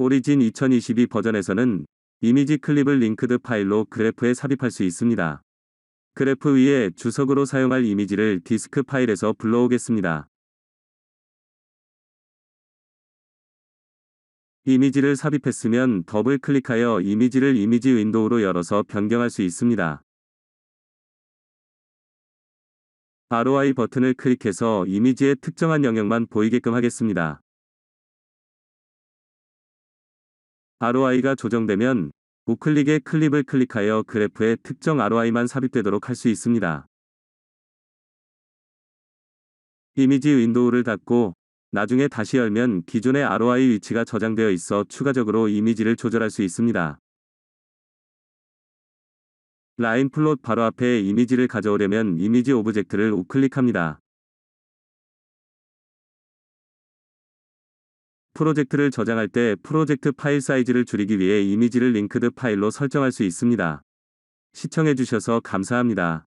오리진 2022 버전에서는 이미지 클립을 링크드 파일로 그래프에 삽입할 수 있습니다. 그래프 위에 주석으로 사용할 이미지를 디스크 파일에서 불러오겠습니다. 이미지를 삽입했으면 더블 클릭하여 이미지를 이미지 윈도우로 열어서 변경할 수 있습니다. ROI 버튼을 클릭해서 이미지의 특정한 영역만 보이게끔 하겠습니다. ROI가 조정되면 우클릭에 클립을 클릭하여 그래프에 특정 ROI만 삽입되도록 할 수 있습니다. 이미지 윈도우를 닫고 나중에 다시 열면 기존의 ROI 위치가 저장되어 있어 추가적으로 이미지를 조절할 수 있습니다. 라인 플롯 바로 앞에 이미지를 가져오려면 이미지 오브젝트를 우클릭합니다. 프로젝트를 저장할 때 프로젝트 파일 사이즈를 줄이기 위해 이미지를 링크드 파일로 설정할 수 있습니다. 시청해주셔서 감사합니다.